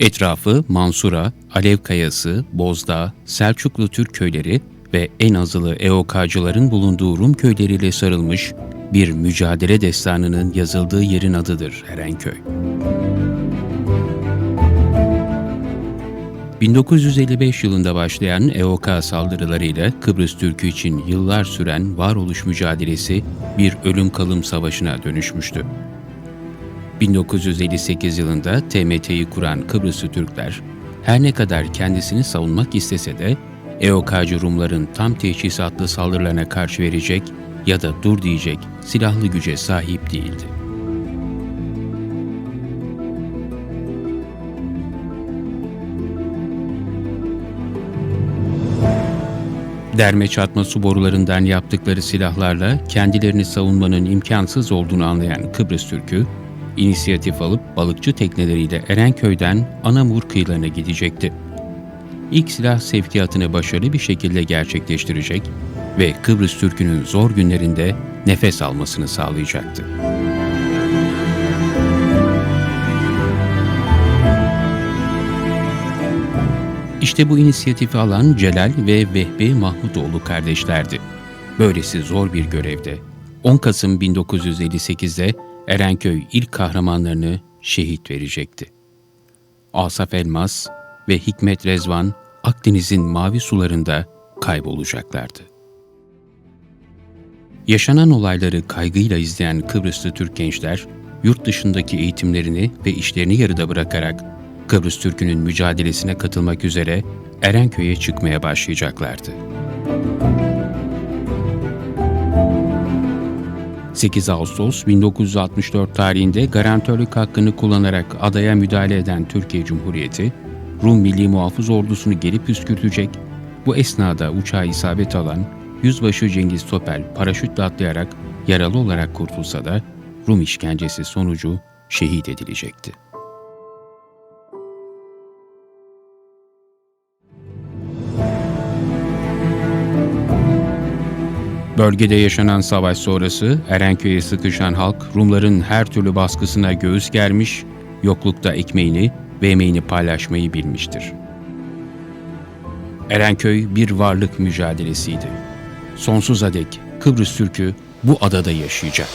Etrafı Mansura, Alev Kayası, Bozdağ, Selçuklu Türk köyleri ve en azılı EOK'cıların bulunduğu Rum köyleriyle sarılmış bir mücadele destanının yazıldığı yerin adıdır Erenköy. 1955 yılında başlayan EOK saldırılarıyla Kıbrıs Türk'ü için yıllar süren varoluş mücadelesi bir ölüm kalım savaşına dönüşmüştü. 1958 yılında TMT'yi kuran Kıbrıslı Türkler, her ne kadar kendisini savunmak istese de EOK'cı Rumların tam teçhizatlı saldırılarına karşı verecek ya da dur diyecek silahlı güce sahip değildi. Derme çatma su borularından yaptıkları silahlarla kendilerini savunmanın imkansız olduğunu anlayan Kıbrıs Türk'ü, inisiyatif alıp balıkçı tekneleriyle Erenköy'den Anamur kıyılarına gidecekti. İlk silah sevkiyatını başarılı bir şekilde gerçekleştirecek ve Kıbrıs Türk'ünün zor günlerinde nefes almasını sağlayacaktı. İşte bu inisiyatifi alan Celal ve Vehbi Mahmutoğlu kardeşlerdi. Böylesi zor bir görevde 10 Kasım 1958'de Erenköy ilk kahramanlarını şehit verecekti. Asaf Elmas ve Hikmet Rezvan Akdeniz'in mavi sularında kaybolacaklardı. Yaşanan olayları kaygıyla izleyen Kıbrıslı Türk gençler, yurt dışındaki eğitimlerini ve işlerini yarıda bırakarak Kıbrıs Türk'ünün mücadelesine katılmak üzere Erenköy'e çıkmaya başlayacaklardı. 8 Ağustos 1964 tarihinde garantörlük hakkını kullanarak adaya müdahale eden Türkiye Cumhuriyeti, Rum Milli Muhafız Ordusunu geri püskürtecek, bu esnada uçağa isabet alan Yüzbaşı Cengiz Topel paraşütle atlayarak yaralı olarak kurtulsa da Rum işkencesi sonucu şehit edilecekti. Bölgede yaşanan savaş sonrası Erenköy'e sıkışan halk Rumların her türlü baskısına göğüs germiş, yoklukta ekmeğini ve emeğini paylaşmayı bilmiştir. Erenköy bir varlık mücadelesiydi. Sonsuza dek Kıbrıs Türk'ü bu adada yaşayacak.